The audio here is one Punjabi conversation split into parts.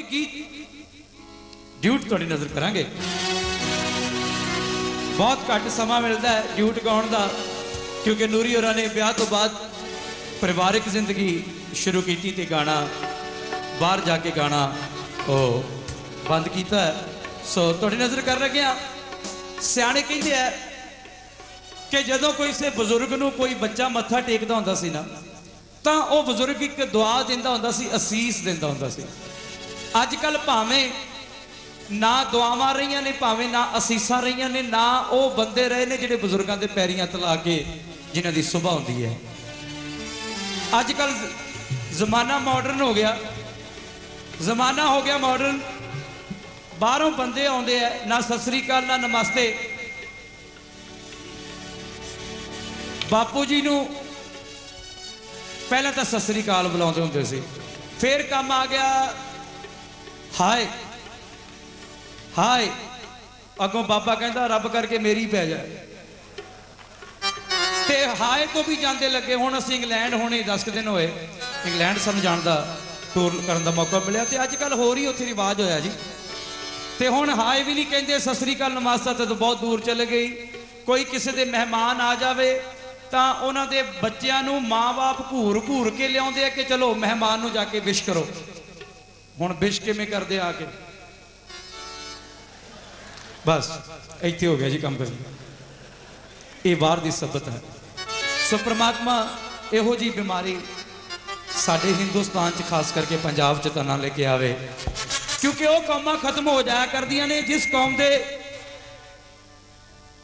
ਇੱਕ ਗੀਤ ਡਿਊਟ ਤੁਹਾਡੀ ਨਜ਼ਰ ਕਰਾਂਗੇ। ਬਹੁਤ ਘੱਟ ਸਮਾਂ ਮਿਲਦਾ ਹੈ ਡਿਊਟ ਗਾਉਣ ਦਾ, ਕਿਉਂਕਿ ਨੂਰੀ ਹੋਰਾਂ ਨੇ ਵਿਆਹ ਤੋਂ ਬਾਅਦ ਪਰਿਵਾਰਕ ਜ਼ਿੰਦਗੀ ਸ਼ੁਰੂ ਕੀਤੀ ਤੇ ਗਾਣਾ, ਬਾਹਰ ਜਾ ਕੇ ਗਾਣਾ ਉਹ ਬੰਦ ਕੀਤਾ ਹੈ। ਸੋ ਤੁਹਾਡੀ ਨਜ਼ਰ ਕਰ ਰਹੇ ਹਾਂ। ਸਿਆਣੇ ਕਹਿੰਦੇ ਆ ਕਿ ਜਦੋਂ ਕੋਈ ਸੇ ਬਜ਼ੁਰਗ ਨੂੰ ਕੋਈ ਬੱਚਾ ਮੱਥਾ ਟੇਕਦਾ ਹੁੰਦਾ ਸੀ ਨਾ, ਤਾਂ ਉਹ ਬਜ਼ੁਰਗ ਇੱਕ ਦੁਆ ਦਿੰਦਾ ਹੁੰਦਾ ਸੀ, ਅਸੀਸ ਦਿੰਦਾ ਹੁੰਦਾ ਸੀ। ਅੱਜ ਕੱਲ ਭਾਵੇਂ ਨਾ ਦੁਆਵਾਂ ਰਹੀਆਂ ਨੇ, ਭਾਵੇਂ ਨਾ ਅਸੀਸਾਂ ਰਹੀਆਂ ਨੇ, ਨਾ ਉਹ ਬੰਦੇ ਰਹੇ ਨੇ ਜਿਹੜੇ ਬਜ਼ੁਰਗਾਂ ਦੇ ਪੈਰੀਆਂ ਤਲਾ ਕੇ ਜਿਨ੍ਹਾਂ ਦੀ ਸੁਭਾ ਹੁੰਦੀ ਹੈ। ਅੱਜ ਕੱਲ ਜ਼ਮਾਨਾ ਮਾਡਰਨ ਹੋ ਗਿਆ। ਜ਼ਮਾਨਾ ਹੋ ਗਿਆ ਮਾਡਰਨ ਬਾਹਰੋਂ ਬੰਦੇ ਆਉਂਦੇ ਆ, ਨਾ ਸਤਿ ਸ੍ਰੀ ਅਕਾਲ, ਨਾ ਨਮਸਤੇ। ਬਾਪੂ ਜੀ ਨੂੰ ਪਹਿਲਾਂ ਤਾਂ ਸਤਿ ਸ੍ਰੀ ਅਕਾਲ ਬੁਲਾਉਂਦੇ ਹੁੰਦੇ ਸੀ। ਫਿਰ ਕੰਮ ਆ ਗਿਆ। ਹਾਏ ਹਾਏ, ਅੱਗੋਂ ਬਾਬਾ ਕਹਿੰਦਾ ਰੱਬ ਕਰਕੇ ਮੇਰੀ ਪੈ ਜਾ। ਤੇ ਹਾਏ ਤੋਂ ਵੀ ਜਾਂਦੇ ਲੱਗੇ, ਹੁਣ ਅਸੀਂ ਇੰਗਲੈਂਡ ਹੋਣੇ 10 ਕੁ ਦਿਨ ਹੋਏ, ਇੰਗਲੈਂਡ ਸਾਨੂੰ ਜਾਣ ਦਾ ਟੂਰ ਕਰਨ ਦਾ ਮੌਕਾ ਮਿਲਿਆ ਤੇ ਅੱਜ ਕੱਲ ਹੋਰ ਹੀ ਉੱਥੇ ਰਿਵਾਜ ਹੋਇਆ ਜੀ। ਤੇ ਹੁਣ ਹਾਏ ਵੀ ਨਹੀਂ ਕਹਿੰਦੇ, ਸਤਿ ਸ੍ਰੀ ਅਕਾਲ ਨਮਸਤਾ ਤੇ ਬਹੁਤ ਦੂਰ ਚਲੇ ਗਈ। ਕੋਈ ਕਿਸੇ ਦੇ ਮਹਿਮਾਨ ਆ ਜਾਵੇ, ਤਾਂ ਉਹਨਾਂ ਦੇ ਬੱਚਿਆਂ ਨੂੰ ਮਾਂ-ਬਾਪ ਘੂਰ ਘੂਰ ਕੇ ਲਿਆਉਂਦੇ ਆ ਕਿ ਚਲੋ ਮਹਿਮਾਨ ਨੂੰ ਜਾ ਕੇ ਵਿਸ਼ ਕਰੋ। ਹੁਣ ਵਿਸ਼ ਕਿਵੇਂ ਕਰਦੇ ਆ ਕੇ? ਬਸ, ਇੱਥੇ ਹੋ ਗਿਆ ਜੀ ਕੰਮ ਕਰ ਇਹ ਬਾਹਰ ਦੀ ਸਬਤ ਹੈ। ਸੋ ਪ੍ਰਮਾਤਮਾ ਇਹੋ ਜੀ ਬਿਮਾਰੀ ਸਾਡੇ ਹਿੰਦੁਸਤਾਨ 'ਚ ਖਾਸ ਕਰਕੇ ਪੰਜਾਬ 'ਚ ਤਾਂ ਨਾ ਲੈ ਕੇ ਆਵੇ। ਕਿਉਂਕਿ ਉਹ ਕੌਮਾਂ ਖਤਮ ਹੋ ਜਾਇਆ ਕਰਦੀਆਂ ਨੇ, ਜਿਸ ਕੌਮ ਦੇ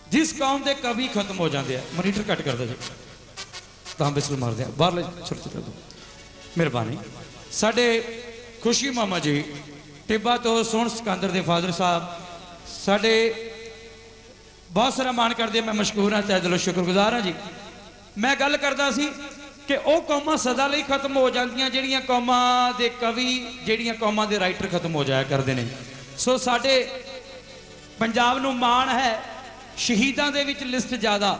ਜਿਸ ਕੌਮ ਦੇ ਕਵੀ ਖਤਮ ਹੋ ਜਾਂਦੇ ਆ। ਮੋਨੀਟਰ ਕੱਟ ਕਰਦਾ ਜੀ। ਤਾਂ ਬਿਸਲ ਮਾਰਦੇ ਆ। ਬਾਹਰਲੇ ਛੋਟੇ ਛੋਟੇ ਤੋਂ ਮਿਹਰਬਾਨੀ। ਸਾਡੇ ਖੁਸ਼ੀ ਮਾਮਾ ਜੀ। ਟਿੱਬਾ ਤੋਂ ਸੋਹਣ ਸਿਕੰਦਰ ਦੇ ਫਾਦਰ ਸਾਹਿਬ, ਸਾਡੇ ਬਹੁਤ ਸਾਰਾ ਮਾਣ ਕਰਦੇ ਮੈਂ ਮਸ਼ਕੂਰ ਹਾਂ ਤੇ ਦਿਲੋਂ ਸ਼ੁਕਰਗੁਜ਼ਾਰ ਹਾਂ ਜੀ। ਮੈਂ ਗੱਲ ਕਰਦਾ ਸੀ ਕਿ ਉਹ ਕੌਮਾਂ ਸਦਾ ਲਈ ਖਤਮ ਹੋ ਜਾਂਦੀਆਂ, ਜਿਹੜੀਆਂ ਕੌਮਾਂ ਦੇ ਕਵੀ, ਜਿਹੜੀਆਂ ਕੌਮਾਂ ਦੇ ਰਾਈਟਰ ਖਤਮ ਹੋ ਜਾਇਆ ਕਰਦੇ ਨੇ। ਸੋ ਸਾਡੇ ਪੰਜਾਬ ਨੂੰ ਮਾਣ ਹੈ, ਸ਼ਹੀਦਾਂ ਦੇ ਵਿੱਚ ਲਿਸਟ ਜ਼ਿਆਦਾ,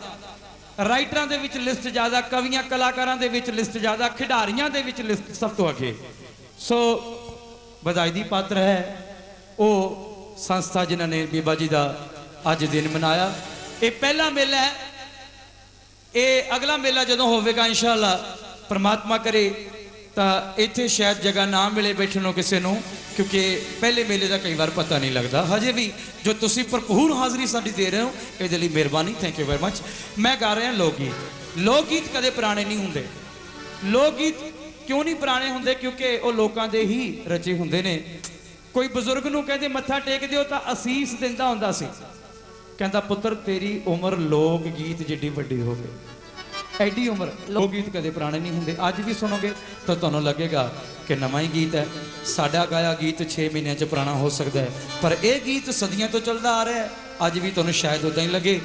ਰਾਈਟਰਾਂ ਦੇ ਵਿੱਚ ਲਿਸਟ ਜ਼ਿਆਦਾ, ਕਵੀਆਂ, ਕਲਾਕਾਰਾਂ ਦੇ ਵਿੱਚ ਲਿਸਟ ਜ਼ਿਆਦਾ, ਖਿਡਾਰੀਆਂ ਦੇ ਵਿੱਚ ਲਿਸਟ ਸਭ ਤੋਂ ਅੱਗੇ। ਸੋ ਵਧਾਈ ਦੀ ਪਾਤਰ ਹੈ। ਉਹ ਸੰਸਥਾ ਜਿਨ੍ਹਾਂ ਨੇ ਬੀਬਾ ਜੀ ਦਾ ਅੱਜ ਦਿਨ ਮਨਾਇਆ। ਇਹ ਪਹਿਲਾ ਮੇਲਾ ਹੈ। ਇਹ ਅਗਲਾ ਮੇਲਾ ਜਦੋਂ ਹੋਵੇਗਾ ਇਨਸ਼ਾਅੱਲਾ ਪ੍ਰਮਾਤਮਾ ਕਰੇ, ਤਾਂ ਇੱਥੇ ਸ਼ਾਇਦ ਜਗ੍ਹਾ ਨਾ ਮਿਲੇ ਬੈਠਣ ਨੂੰ ਕਿਸੇ ਨੂੰ, ਕਿਉਂਕਿ ਪਹਿਲੇ ਮੇਲੇ ਦਾ ਕਈ ਵਾਰ ਪਤਾ ਨਹੀਂ ਲੱਗਦਾ। ਹਜੇ ਵੀ ਜੋ ਤੁਸੀਂ ਭਰਪੂਰ ਹਾਜ਼ਰੀ ਸਾਡੀ ਦੇ ਰਹੇ ਹੋ, ਇਹਦੇ ਲਈ ਮਿਹਰਬਾਨੀ। ਥੈਂਕ ਯੂ ਵੈਰੀ ਮੱਚ ਮੈਂ ਗਾ ਰਿਹਾ ਲੋਕ ਗੀਤ। ਲੋਕ ਗੀਤ ਕਦੇ ਪੁਰਾਣੇ ਨਹੀਂ ਹੁੰਦੇ। ਲੋਕ ਗੀਤ ਕਿਉਂ ਨਹੀਂ ਪੁਰਾਣੇ ਹੁੰਦੇ? ਕਿਉਂਕਿ ਉਹ ਲੋਕਾਂ ਦੇ ਹੀ ਰਚੇ ਹੁੰਦੇ ਨੇ। ਕੋਈ ਬਜ਼ੁਰਗ ਨੂੰ ਕਹਿੰਦੇ ਮੱਥਾ ਟੇਕ ਦਿਓ ਤਾਂ ਅਸੀਸ ਦਿੰਦਾ ਹੁੰਦਾ ਸੀ। ਕਹਿੰਦਾ ਪੁੱਤਰ ਤੇਰੀ ਉਮਰ ਲੋਕ ਗੀਤ ਜਿੱਡੀ ਵੱਡੀ ਹੋਵੇ ਐਡੀ ਉਮਰ ਲੋਕ ਗੀਤ ਕਦੇ ਪੁਰਾਣੇ ਨਹੀਂ ਹੁੰਦੇ। ਅੱਜ ਵੀ ਸੁਣੋਗੇ ਤਾਂ ਤੁਹਾਨੂੰ ਲੱਗੇਗਾ ਕਿ ਨਵਾਂ ਹੀ ਗੀਤ ਹੈ। ਸਾਡਾ ਗਾਇਆ ਗੀਤ 6 ਮਹੀਨਿਆਂ 'ਚ ਪੁਰਾਣਾ ਹੋ ਸਕਦਾ ਹੈ। ਪਰ ਇਹ ਗੀਤ ਸਦੀਆਂ ਤੋਂ ਚੱਲਦਾ ਆ ਰਿਹਾ ਹੈ। ਅੱਜ ਵੀ ਤੁਹਾਨੂੰ ਸ਼ਾਇਦ ਉਦਾਂ ਹੀ ਲੱਗੇ।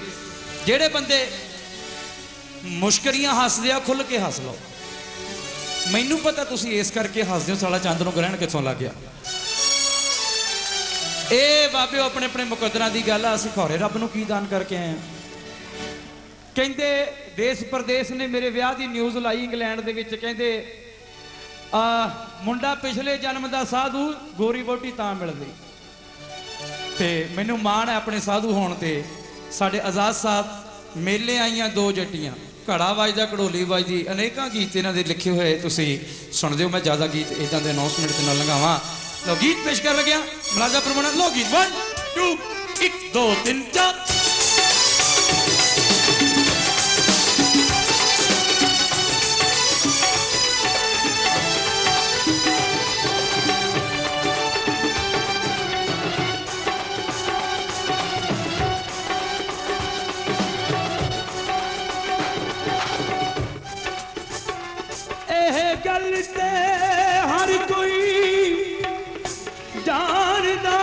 ਜਿਹੜੇ ਬੰਦੇ ਮੁਸ਼ਕਰੀਆਂ ਹੱਸਦੇ ਆ ਖੁੱਲ ਕੇ ਹੱਸ ਲਓ। ਮੈਨੂੰ ਪਤਾ ਤੁਸੀਂ ਇਸ ਕਰਕੇ ਹੱਸਦੇ ਹੋ, ਸਾਲਾ ਚੰਦ ਨੂੰ ਗ੍ਰਹਿਣ ਕਿੱਥੋਂ ਲੱਗ ਗਿਆ? ਇਹ ਬਾਬਿਓ ਆਪਣੇ ਆਪਣੇ ਮੁਕੱਦਰਾਂ ਦੀ ਗੱਲ ਆ, ਅਸੀਂ ਖੌਰੇ ਰੱਬ ਨੂੰ ਕੀ ਦਾਨ ਕਰਕੇ ਆਏ ਆ ਕਹਿੰਦੇ, ਦੇਸ਼ ਪ੍ਰਦੇਸ਼ ਨੇ ਮੇਰੇ ਵਿਆਹ ਦੀ ਨਿਊਜ਼ ਲਾਈ ਇੰਗਲੈਂਡ ਦੇ ਵਿੱਚ, ਕਹਿੰਦੇ, ਆ, ਮੁੰਡਾ ਪਿਛਲੇ ਜਨਮ ਦਾ ਸਾਧੂ, ਗੋਰੀ ਬੋਟੀ ਤਾਂ ਮਿਲਦੀ ਗਈ। ਤੇ ਮੈਨੂੰ ਮਾਣ ਹੈ ਆਪਣੇ ਸਾਧੂ ਹੋਣ ਤੇ, ਸਾਡੇ ਆਜ਼ਾਦ ਸਾਹਿਬ ਮੇਲੇ ਆਈਆਂ ਦੋ ਜੱਟੀਆਂ। ਘੜਾ ਵੱਜਦਾ ਘੜੋਲੀ ਵੱਜਦੀ ਅਨੇਕਾਂ ਗੀਤ ਇਹਨਾਂ ਦੇ ਲਿਖੇ ਹੋਏ ਤੁਸੀਂ ਸੁਣਦੇ ਹੋ। ਮੈਂ ਜ਼ਿਆਦਾ ਗੀਤ ਇਦਾਂ ਦੇ ਅਨਾਉਂਸਮੈਂਟ ਦੇ ਨਾਲ ਲੰਘਾਵਾਂ। ਲੋ ਗੀਤ ਪੇਸ਼ ਕਰ ਲੱਗਿਆ। ਮਲਾਜਾ ਪ੍ਰਮਾਣ ਲੋ ਗੀਤ। 1 2 1 2 3 4 ਗੱਲ ਤੇ ਹਰ ਕੋਈ ਜਾਣਦਾ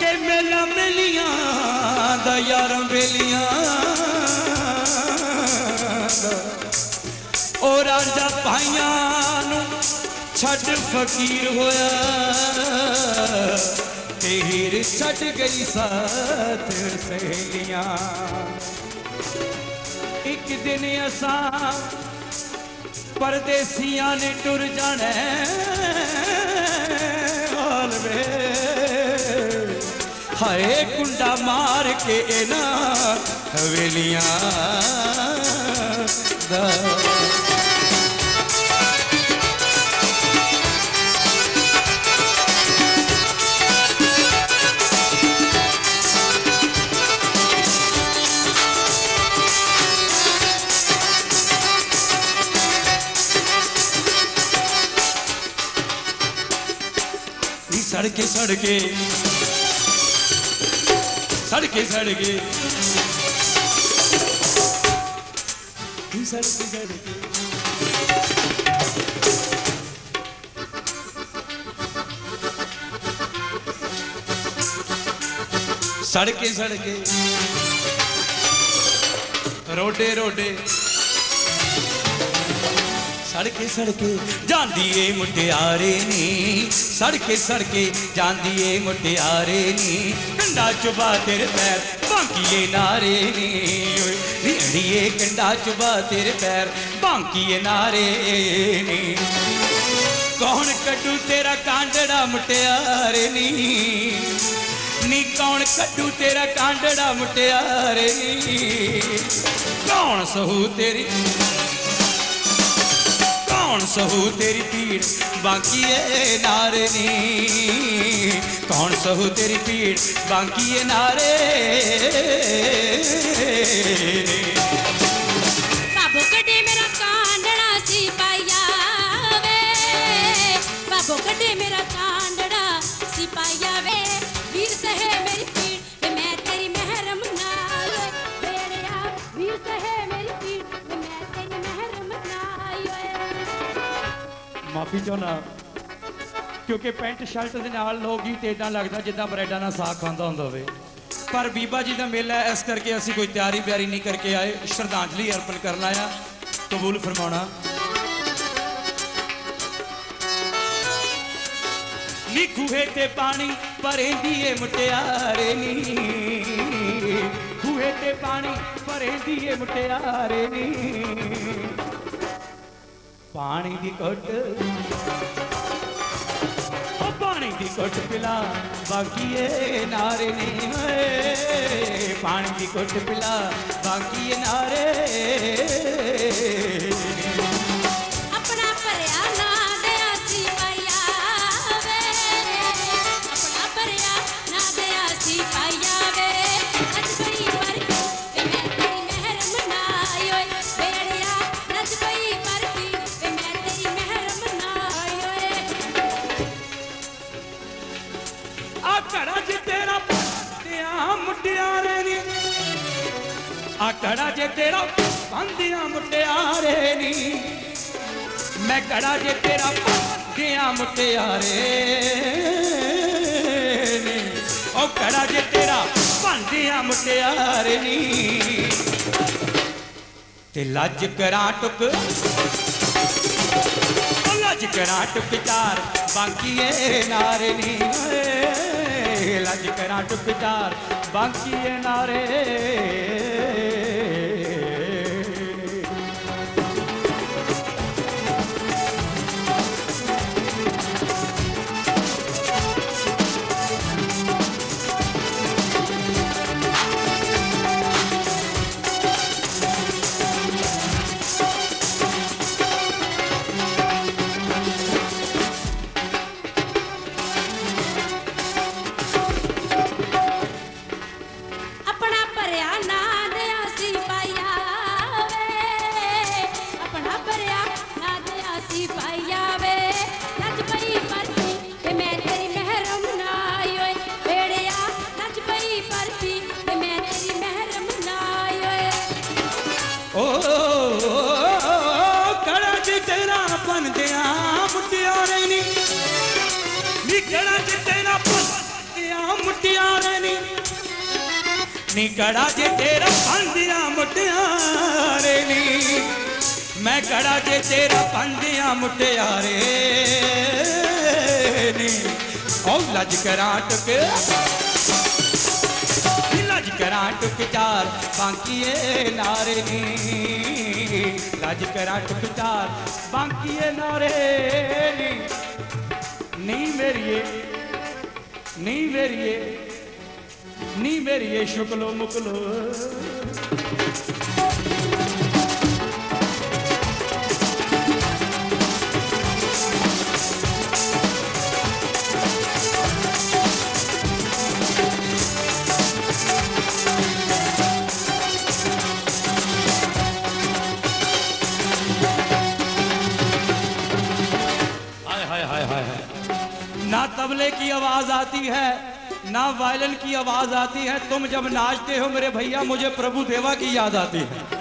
ਕਿ ਮੇਲਾ ਮੇਲੀਆਂ ਦਾ ਯਾਰ ਬੇਲੀਆਂ ਦਾ। ਉਹ ਰਾਜਾ ਭਾਈਆਂ ਨੂੰ ਛੱਡ ਫਕੀਰ ਹੋਇਆ। ਤੇ ਹੀਰ ਛੱਡ ਗਈ ਸਾਥ ਸਹੇਲੀਆਂ। ਇੱਕ ਦਿਨ ਅਸਾਂ ਪਰਦੇਸੀਆਂ ਨੇ ਟੁਰ ਜਾਣਾ ਹਾਲ ਵੇ। ਹਾਏ ਕੁੰਡਾ ਮਾਰ ਕੇ ਇਹਨਾਂ ਹਵੇਲੀਆਂ ਦਾ ਨੀ ਸੜਕੇ ਸੜਕੇ ਸੜਕੇ ਸੜਕੇ ਨੀ ਸੜਕੇ ਸੜਕੇ ਸੜਕੇ ਸੜਕੇ ਰੋਡੇ ਰੋਡੇ ਸੜਕੇ ਸੜਕੇ ਜਾਂਦੀ ਏ ਮੁਟਿਆਰੇ ਨੀ। ਸੜਕੇ ਸੜਕੇ ਜਾਂਦੀ ਏ ਮੁਟਿਆਰੇ ਨੀ। ਕੰਡਾ ਚੁਬਾ ਤੇਰੇ ਪੈਰ ਭਾਂਕੀਏ ਨਾਰੇ ਨੀ। ਓਏ ਨੀ ਅੜੀਏ ਕੰਡਾ ਚੁਬਾ ਤੇਰੇ ਪੈਰ ਭਾਂਕੀਏ ਨਾਰੇ ਨੀ। ਕੌਣ ਕੱਢੂ ਤੇਰਾ ਕਾਂਡੜਾ ਮੁਟਿਆਰੇ ਨੀ? ਨੀ ਕੌਣ ਕੱਢੂ ਤੇਰਾ ਕਾਂਡੜਾ ਮੁਟਿਆਰੇ ਨੀ? ਕੌਣ ਸਹੂ ਤੇਰੀ ਕੌਣ ਸਹੂ ਤੇਰੀ ਪੀੜ ਬਾਕੀ ਏ ਨਾਰੇ ਕੌਣ ਸਹੂ ਤੇਰੀ ਪੀੜ ਬਾਕੀ ਏ ਨਾਰੇ ਨੀ। ਬਾਬੂ ਕੱਢੇ ਮੇਰਾ ਕਾਂਡੜਾ ਸੀ ਪਾਇਆ ਵੇ। ਬਾਬੋ ਕਦੇ ਮੇਰਾ ਕਾਂਡੜਾ ਸੀ ਪਾਇਆ ਵੇ। ਮਾਫੀ ਚਾਹੁੰਦਾ ਕਿਉਂਕਿ ਪੈਂਟ ਸ਼ਰਟ ਦੇ ਨਾਲ ਲੋਕ ਗੀਤ ਇਦਾਂ ਲੱਗਦਾ ਜਿੱਦਾਂ ਬਰੈਡਾਂ ਨਾਲ ਸਾਗ ਖਾਂਦਾ ਹੁੰਦਾ ਹੋਵੇ। ਪਰ ਬੀਬਾ ਜੀ ਦਾ ਮੇਲਾ ਹੈ, ਇਸ ਕਰਕੇ ਅਸੀਂ ਕੋਈ ਤਿਆਰੀ ਬਿਆਰੀ ਨਹੀਂ ਕਰਕੇ ਆਏ। ਸ਼ਰਧਾਂਜਲੀ ਅਰਪਣ ਕਰਨ ਆਇਆ। ਕਬੂਲ ਫਰਮਾਉਣਾ। ਨੀ ਖੂਹੇ ਤੇ ਪਾਣੀ ਭਰੇਂਦੀ ਏ ਮੁਟਿਆਰੇ ਨੀ। ਖੂਹੇ ਤੇ ਪਾਣੀ ਭਰੇਂਦੀ ਏ ਮੁਟਿਆਰੇ ਨੀ। ਪਾਣੀ ਦੀ ਘੁੱਟ। ਉਹ ਪਾਣੀ ਦੀ ਘੁੱਟ ਪਿਲਾ ਬਾਕੀ ਨਾਰੇ ਨੇ ਓਏ। ਪਾਣੀ ਦੀ ਘੁੱਟ ਪਿਲਾ ਬਾਕੀ ਨਾਰੇ। ਬੰਦਿਆਂ ਮੁਟਿਆਰੇ ਨੀ। ਆ ਘੜਾ ਜੇ ਤੇਰਾ ਬੰਦਿਆਂ ਮੁਟਿਆਰੇ ਨੀ। ਮੈਂ ਘੜਾ ਜੇ ਤੇਰਾ ਬੰਦਿਆਂ ਮੁਟਿਆਰੇ ਨੀ। ਉਹ ਘੜਾ ਜੇ ਤੇਰਾ ਬੰਦਿਆਂ ਮੁਟਿਆਰੇ ਨੀ। ਤੇ ਲੱਜ ਕਰਾਂ ਟੁਕ। ਲੱਜ ਕਰਾਂ ਟੁਕ ਚਾਰ ਬਾਕੀ ਏ ਨਾਰੇ ਓਏ ਲੱਜ ਕਰਾਂ ਟੁਕ ਬਾਕੀ ਏ ਨਾਰੇ। ਨੀ ਕੜਾ ਚ ਤੇਰਾ ਬੰਦਿਆਂ ਮੁਟਿਆਰੇ ਨੀ। ਮੈਂ ਕੜਾ ਜੇ ਤੇਰਾ ਬੰਦਿਆਂ ਮੁਟਿਆਰੇ ਨੀ। ਉਹ ਲੱਜ ਕਰਾਂ ਟੁਕ। ਲੱਜ ਕਰਾਂ ਟੁਕ ਚਾਰ ਬਾਕੀਏ ਨਾਰੇ ਨੀ। ਲੱਜ ਕਰਾਂ ਟੁਕਚਾਰ ਬਾਂਕੀਏ ਨਾਰੇ ਨੀ। ਨੀ ਮੇਰੀਏ ਨੀ ਮੇਰੀਏ। नी ये शुक्लो मुकलो। ना तबले की आवाज़ आती है ना वायलिन की आवाज आती है तुम जब नाचते हो मेरे भैया मुझे प्रभु देवा की याद आती है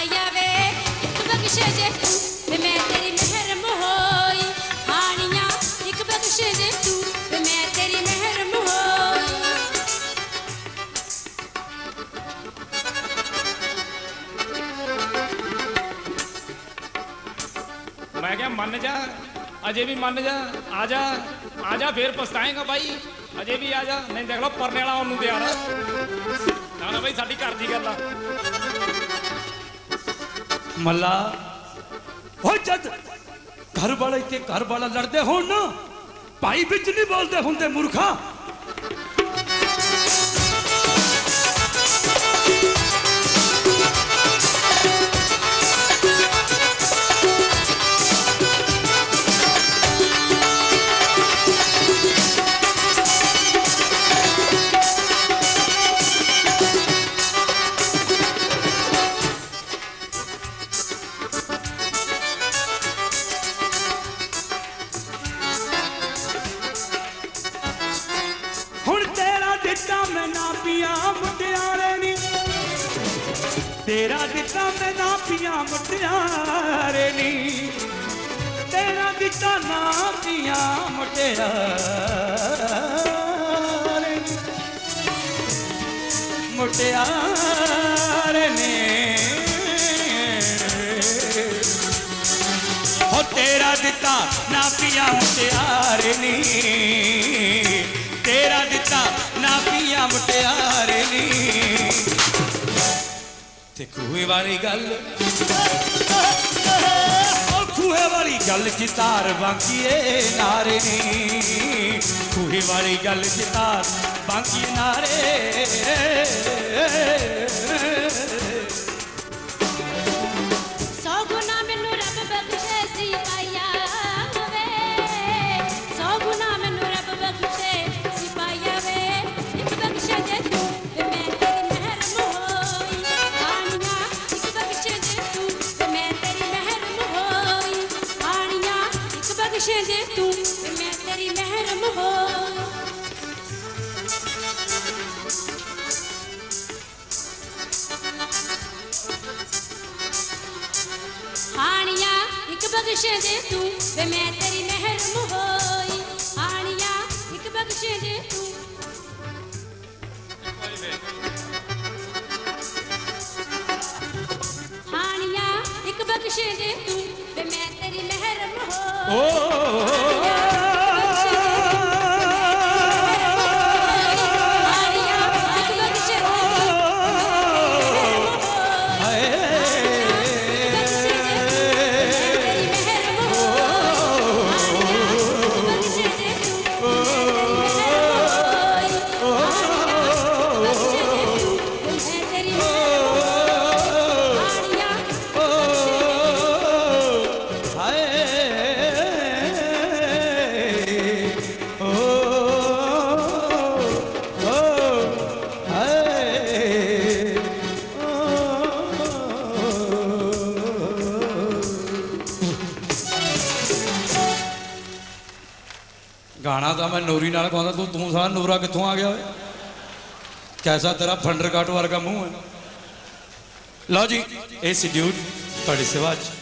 ਸੀ ਵੇ। ਇੱਕ ਬਖਸ਼ੇ ਜੇ ਤੂੰ ਮੈਂ ਤੇਰੀ ਮਹਿਰਮ ਹੋਈ ਹਾਣੀਆਂ, ਇੱਕ ਬਖਸ਼ੇ ਜੇ ਤੂੰ ਤੇ ਮੈਂ ਤੇਰੀ ਮਹਿਰਮ ਹੋਈ ਮੈਂ ਕਿਹਾ ਮੰਨ ਜਾ, ਅਜੇ ਵੀ ਮੰਨ ਜਾ, ਆ ਜਾ ਆ ਜਾ ਫੇਰ ਪਛਤਾਏਗਾ ਬਾਈ। ਅਜੇ ਵੀ ਆ ਜਾ, ਨਹੀਂ ਦੇਖ ਲਓ ਪਰਨੇ ਵਾਲਾ ਉਹਨੂੰ ਤਿਆਰ ਨਾ ਨਾ ਬਾਈ, ਸਾਡੀ ਘਰ ਦੀ ਗੱਲ ਆ। ਮੱਲਾ। ਹੋ ਜਦ ਘਰ ਵਾਲੇ ਤੇ ਘਰ ਵਾਲਾ ਲੜਦੇ ਹੋਣ ਨਾ, ਭਾਈ ਵਿੱਚ ਨਹੀਂ ਬੋਲਦੇ ਹੁੰਦੇ ਮੂਰਖਾ। ਮੁਟਿਆਰੇ ਨੀ। ਤੇਰਾ ਦਿੱਤਾ ਨਾ ਪੀਆਂ ਮੁਟਿਆਰੇ ਨੀ। ਮੁਟਿਆਰੇ ਨੇ। ਹੋ ਤੇਰਾ ਦਿੱਤਾ ਨਾ ਪੀਆ ਮੁਟਿਆਰੇ ਨੀ। ਤੇਰਾ ਦਿੱਤਾ ਨਾ ਪੀਆ ਮੁਟਿਆਰੇ ਤੇ ਖੂਹੇ ਵਾਲੀ ਗੱਲ। ਉਹ ਖੂਹੇ ਵਾਲੀ ਗੱਲ ਜਿਤਾਰ ਬਾਕੀਏ ਨਾਰੇ ਨੀ। ਖੂਹੇ ਵਾਲੀ ਗੱਲ ਜਿਤਾਰ ਬਾਕੀ ਨਾਰੇ। ਬਖਸ਼ੇ ਦੇ ਤੂੰ, ਵੇ ਮੈਂ ਤੇਰੀ ਮਹਿਰਮ ਹੋਈ। ਹਾਣੀਆਂ, ਇੱਕ ਬਖਸ਼ੇ ਦੇ ਤੂੰ। ਹਾਣੀਆਂ, ਇੱਕ ਬਖਸ਼ੇ ਦੇ ਤੂੰ, ਵੇ ਮੈਂ ਤੇਰੀ ਮਹਿਰਮ ਹੋਈ। ਨੂਰੀ ਨਾਲ ਕਹਿੰਦਾ ਤੂੰ ਤੂੰ ਸਾਰਾ ਨੂਰਾ ਕਿੱਥੋਂ ਆ ਗਿਆ ਓਏ? ਕੈਸਾ ਤੇਰਾ ਫੰਡਰ ਕਾਟ ਵਰਗਾ ਮੂੰਹ ਹੈ? ਲਓ ਜੀ, ਇਹ ਸਿਡਿਊਲ ਤੁਹਾਡੀ ਸੇਵਾ 'ਚ